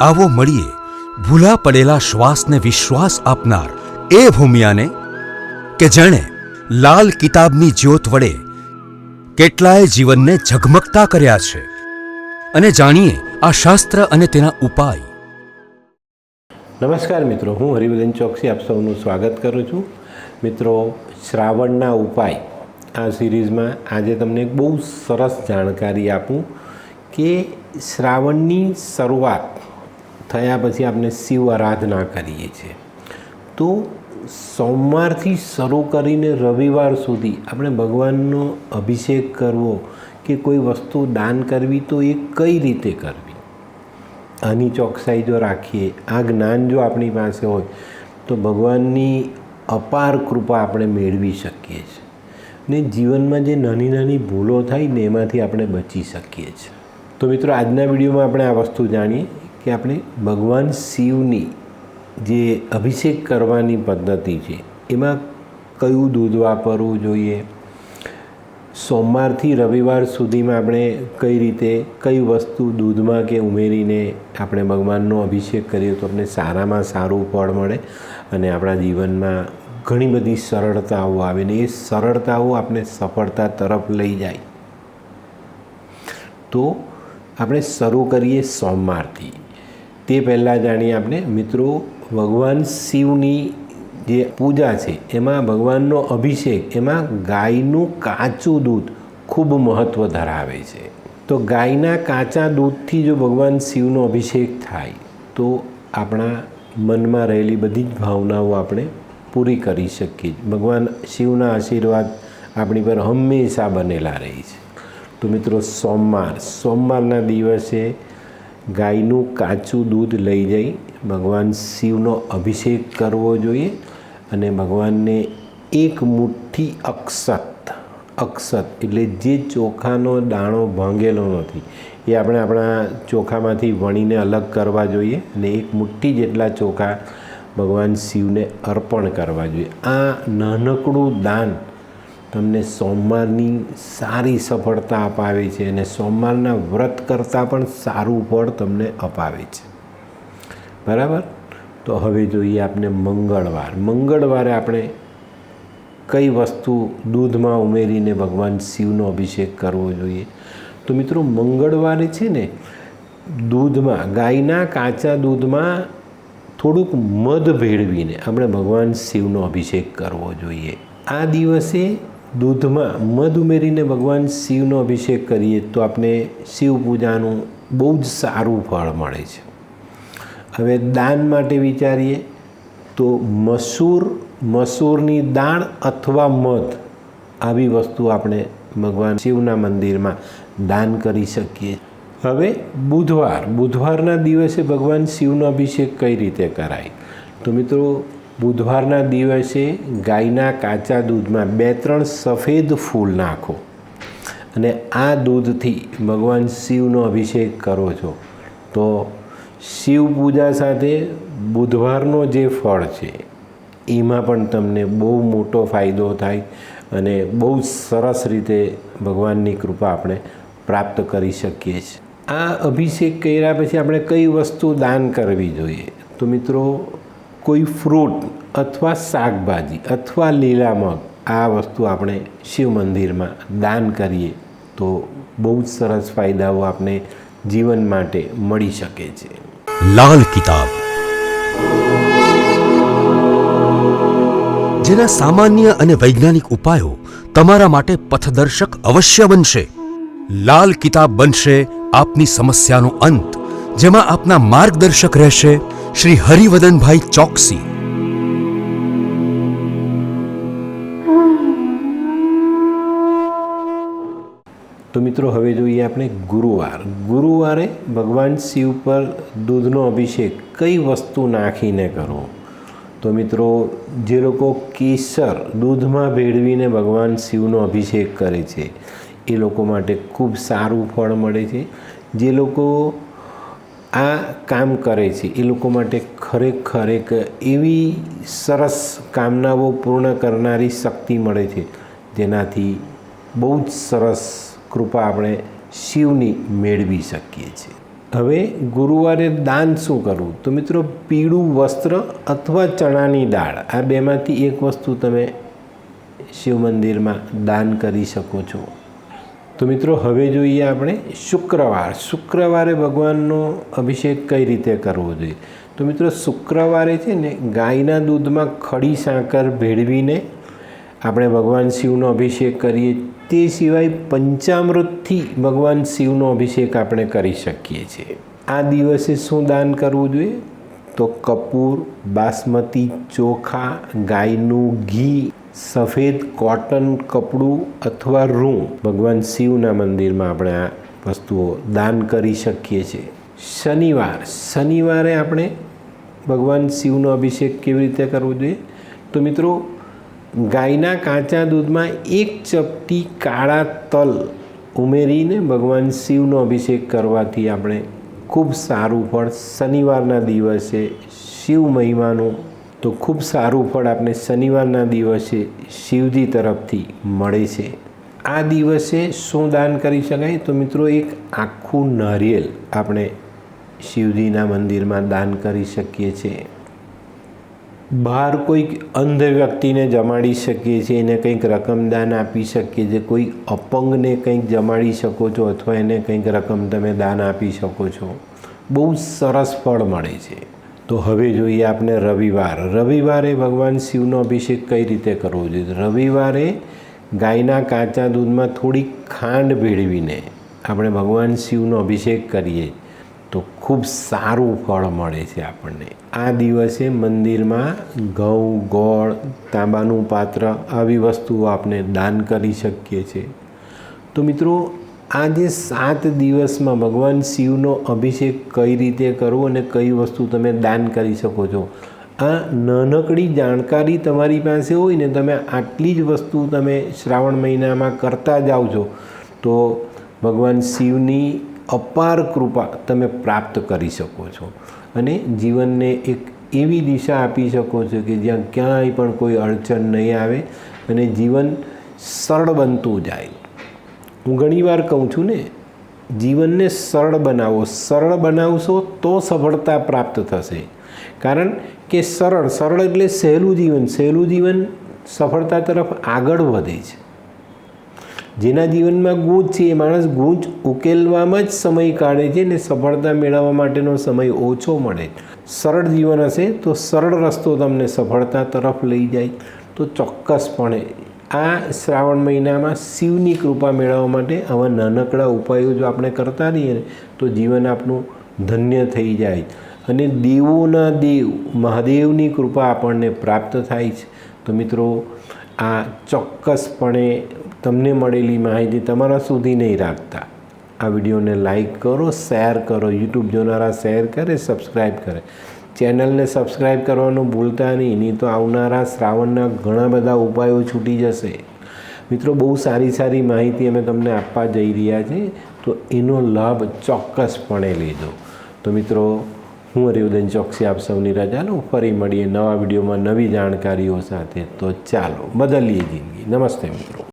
આવો મળીએ. ભૂલા પડેલા શ્વાસને વિશ્વાસ આપનાર એ ભૂમિયાને કે જેણે લાલ કિતાબની જ્યોત વડે કેટલાય જીવનને ઝગમગતા કર્યા છે. અને જાણીએ આ શાસ્ત્ર અને તેના ઉપાય. નમસ્કાર મિત્રો, હું હરિવદન ચોકસી આપ સૌનું સ્વાગત કરું છું. મિત્રો, શ્રાવણના ઉપાય. આ સિરીઝમાં આજે તમને બહુ સરસ જાણકારી આપું કે શ્રાવણની શરૂઆત થયા પછી આપણે શિવ આરાધના કરીએ છીએ. તો સોમવારથી શરૂ કરીને રવિવાર સુધી આપણે ભગવાનનો અભિષેક કરવો કે કોઈ વસ્તુ દાન કરવી તો એ કઈ રીતે કરવી? આની ચોકસાઈ જો રાખીએ, આ જ્ઞાન જો આપણી પાસે હોય, તો ભગવાનની અપાર કૃપા આપણે મેળવી શકીએ છીએ. ને જીવનમાં જે નાની નાની ભૂલો થાય ને એમાંથી આપણે બચી શકીએ છીએ. તો મિત્રો, આજના વિડીયોમાં આપણે આ વસ્તુ જાણીએ. કે આપણે ભગવાન શિવની જે અભિષેક કરવાની પદ્ધતિ છે, એમાં કયું દૂધ વાપરવું જોઈએ? સોમવારથી રવિવાર સુધીમાં આપણે કઈ રીતે, કઈ વસ્તુ દૂધમાં કે ઉમેરીને આપણે ભગવાનનો અભિષેક કરીએ તો આપણે સારામાં સારું ફળ મળે અને આપણા જીવનમાં ઘણી બધી સરળતાઓ આવે ને એ સરળતાઓ આપણે સફળતા તરફ લઈ જાય. તો આપણે શરૂ કરીએ સોમવારથી. તે પહેલાં જાણીએ આપણે. મિત્રો, ભગવાન શિવની જે પૂજા છે, એમાં ભગવાનનો અભિષેક, એમાં ગાયનું કાચું દૂધ ખૂબ મહત્ત્વ ધરાવે છે. તો ગાયના કાચા દૂધથી જો ભગવાન શિવનો અભિષેક થાય, તો આપણા મનમાં રહેલી બધી જ ભાવનાઓ આપણે પૂરી કરી શકીએ. ભગવાન શિવના આશીર્વાદ આપણી પર હંમેશા બનેલા રહે છે. તો મિત્રો, સોમવાર, સોમવારના દિવસે ગાયનું કાચું દૂધ લઈ જઈ, ભગવાન શિવનો અભિષેક કરવો જોઈએ અને ભગવાનને એક મુઠ્ઠી અક્ષત અક્ષત એટલે જે ચોખાનો દાણો ભાંગેલો નથી, એ આપણે આપણા ચોખામાંથી વણીને અલગ કરવા જોઈએ અને એક મુઠ્ઠી જેટલા ચોખા ભગવાન શિવને અર્પણ કરવા જોઈએ. આ નાનકડું દાન તમને સોમવારની સારી સફળતા અપાવે છે અને સોમવારના વ્રત કરતાં પણ સારું ફળ તમને અપાવે છે. બરાબર? તો હવે જોઈએ આપણે મંગળવાર. મંગળવારે આપણે કઈ વસ્તુ દૂધમાં ઉમેરીને ભગવાન શિવનો અભિષેક કરવો જોઈએ? તો મિત્રો મંગળવારે છે ને દૂધમાં, ગાયના કાચા દૂધમાં થોડુંક મધ ભેળવીને આપણે ભગવાન શિવનો અભિષેક કરવો જોઈએ. આ દિવસે દૂધમાં મધ ઉમેરીને ભગવાન શિવનો અભિષેક કરીએ તો આપણે શિવ પૂજાનું બહુ જ સારું ફળ મળે છે. હવે દાન માટે વિચારીએ તો મસૂર, મસૂરની દાળ અથવા મધ આવી વસ્તુ આપણે ભગવાન શિવના મંદિરમાં દાન કરી શકીએ. હવે બુધવાર, બુધવારના દિવસે ભગવાન શિવનો અભિષેક કઈ રીતે કરાય? તો મિત્રો બુધવારના દિવસે ગાયના કાચા દૂધમાં બે ત્રણ સફેદ ફૂલ નાખો અને આ દૂધથી ભગવાન શિવનો અભિષેક કરો છો. તો શિવ પૂજા સાથે બુધવારનો જે ફળ છે, એમાં પણ તમને બહુ મોટો ફાયદો થાય અને બહુ સરસ રીતે ભગવાનની કૃપા આપણે પ્રાપ્ત કરી શકીએ છીએ. આ અભિષેક કર્યા પછી આપણે કઈ વસ્તુ દાન કરવી જોઈએ? તો મિત્રો કોઈ ફ્રૂટ અથવા શાકભાજી અથવા લીલા મગ આ વસ્તુ આપણે શિવ મંદિરમાં દાન કરીએ તો બહુ જ સરસ ફાયદાઓ આપણે જીવન માટે મળી શકે છે. લાલ કિતાબ. જેના સામાન્ય અને વૈજ્ઞાનિક ઉપાયો તમારા માટે પથદર્શક અવશ્ય બનશે. લાલ કિતાબ બનશે આપની સમસ્યાનો અંત, જેમાં આપના માર્ગદર્શક રહેશે શ્રી હરિવદનભાઈ ચોકસી. તો મિત્રો, હવે જોઈએ આપણે ગુરુવાર. ગુરુવારે ભગવાન શિવ પર દૂધનો અભિષેક કઈ વસ્તુ નાખીને કરવો તો મિત્રો, જે લોકો કેસર દૂધમાં ભેળવીને ભગવાન શિવનો અભિષેક કરે છે, એ લોકો માટે ખૂબ સારું ફળ મળે છે. જે લોકો આ કામ કરે છે. એ લોકો માટે ખરેખર એક એવી સરસ કામનાઓ પૂર્ણ કરનારી શક્તિ મળે છે. જેનાથી બહુ જ સરસ કૃપા આપણે શિવની મેળવી શકીએ છીએ. હવે ગુરુવારે દાન શું કરવું? તો મિત્રો, પીળું વસ્ત્ર અથવા ચણાની દાળ, આ બેમાંથી એક વસ્તુ તમે શિવ મંદિરમાં દાન કરી શકો છો. તો મિત્રો, હવે જોઈએ આપણે શુક્રવાર. શુક્રવારે ભગવાનનો અભિષેક કઈ રીતે કરવો જોઈએ? તો મિત્રો, શુક્રવારે છે ને ગાયના દૂધમાં ખડી સાકર ભેળવીને આપણે ભગવાન શિવનો અભિષેક કરીએ. તે સિવાય પંચામૃતથી ભગવાન શિવનો અભિષેક આપણે કરી શકીએ છીએ. આ દિવસે શું દાન કરવું જોઈએ? તો કપૂર, બાસમતી, ચોખા, ગાયનું ઘી સફેદ કોટન કપડું અથવા રૂં ભગવાન શિવના મંદિરમાં આપણે આ વસ્તુઓ દાન કરી શકીએ છીએ. શનિવાર. શનિવારે આપણે ભગવાન શિવનો અભિષેક કેવી રીતે કરવો જોઈએ? તો મિત્રો, ગાયના કાચા દૂધમાં એક ચપટી કાળા તલ ઉમેરીને ભગવાન શિવનો અભિષેક કરવાથી આપણે ખૂબ સારું ફળ શનિવારના દિવસે શિવ મહિમાનું તો ખૂબ સારું ફળ આપણે શનિવારના દિવસે શિવજી તરફથી મળે છે. આ દિવસે શું દાન કરી શકાય? તો મિત્રો એક આખું નારિયેલ આપણે શિવજીના મંદિરમાં દાન કરી શકીએ છીએ બહાર કોઈક અંધ વ્યક્તિને જમાડી શકીએ છીએ, એને કંઈક રકમ દાન આપી શકીએ છીએ. કોઈ અપંગને કંઈક જમાડી શકો છો અથવા એને કંઈક રકમ તમે દાન આપી શકો છો. બહુ સરસ ફળ મળે છે. તો હવે જોઈએ આપણે રવિવાર. રવિવારે ભગવાન શિવનો અભિષેક કઈ રીતે કરવો જોઈએ? રવિવારે ગાયના કાચા દૂધમાં થોડી ખાંડ ભેળવીને આપણે ભગવાન શિવનો અભિષેક કરીએ તો ખૂબ સારું ફળ મળે છે આપણને. આ દિવસે મંદિરમાં ઘઉં, ગોળ, તાંબાનું પાત્ર આવી વસ્તુઓ આપણે દાન કરી શકીએ છીએ. તો મિત્રો આ જે સાત દિવસમાં ભગવાન શિવનો અભિષેક કઈ રીતે કરવો અને કઈ વસ્તુ તમે દાન કરી શકો છો? આ નાનકડી જાણકારી તમારી પાસે હોય ને તમે આટલી જ વસ્તુ તમે શ્રાવણ મહિનામાં કરતા જાઓ છો, તો ભગવાન શિવની અપાર કૃપા તમે પ્રાપ્ત કરી શકો છો. અને જીવનને એક એવી દિશા આપી શકો છો કે જ્યાં ક્યાંય પણ કોઈ અડચણ નહીં આવે અને જીવન સરળ બનતું જાય. હું ઘણીવાર કહું છું ને, જીવનને સરળ બનાવો. સરળ બનાવશો તો સફળતા પ્રાપ્ત થશે. કારણ કે સરળ સરળ એટલે સહેલું જીવન. સહેલું જીવન સફળતા તરફ આગળ વધે છે. જેના જીવનમાં ગૂંચ છે એ માણસ ગૂંચ ઉકેલવામાં જ સમય કાઢે છે ને સફળતા મેળવવા માટેનો સમય ઓછો મળે. સરળ જીવન હશે તો સરળ રસ્તો તમને સફળતા તરફ લઈ જાય. તો ચોક્કસપણે આ શ્રાવણ મહિનામાં શિવની કૃપા મેળવવા માટે આવા નાનકડા ઉપાયો જો આપણે કરતા રહીએ તો જીવન આપણું ધન્ય થઈ જાય. અને દેવોના દેવ, મહાદેવની કૃપા આપણને પ્રાપ્ત થાય છે. તો મિત્રો, આ ચોક્કસપણે તમને મળેલી માહિતી તમારા સુધી નહીં રાખતા. આ વિડીયોને લાઈક કરો, શેર કરો, યુટ્યુબ જોનારા શેર કરે સબસ્ક્રાઈબ કરે. ચેનલને સબસ્ક્રાઈબ કરવાનું ભૂલતા નહીં નહીં તો આવનારા શ્રાવણના ઘણા બધા ઉપાયો છૂટી જશે. મિત્રો, બહુ સારી સારી માહિતી અમે તમને આપવા જઈ રહ્યા છીએ તો એનો લાભ ચોક્કસપણે લેજો. તો મિત્રો, હું હરિવદન ચોકસી આપ સૌની રજા લઉં ફરી મળીએ નવા વિડીયોમાં નવી જાણકારીઓ સાથે. તો ચાલો, બદલીએ જિંદગી. નમસ્તે મિત્રો.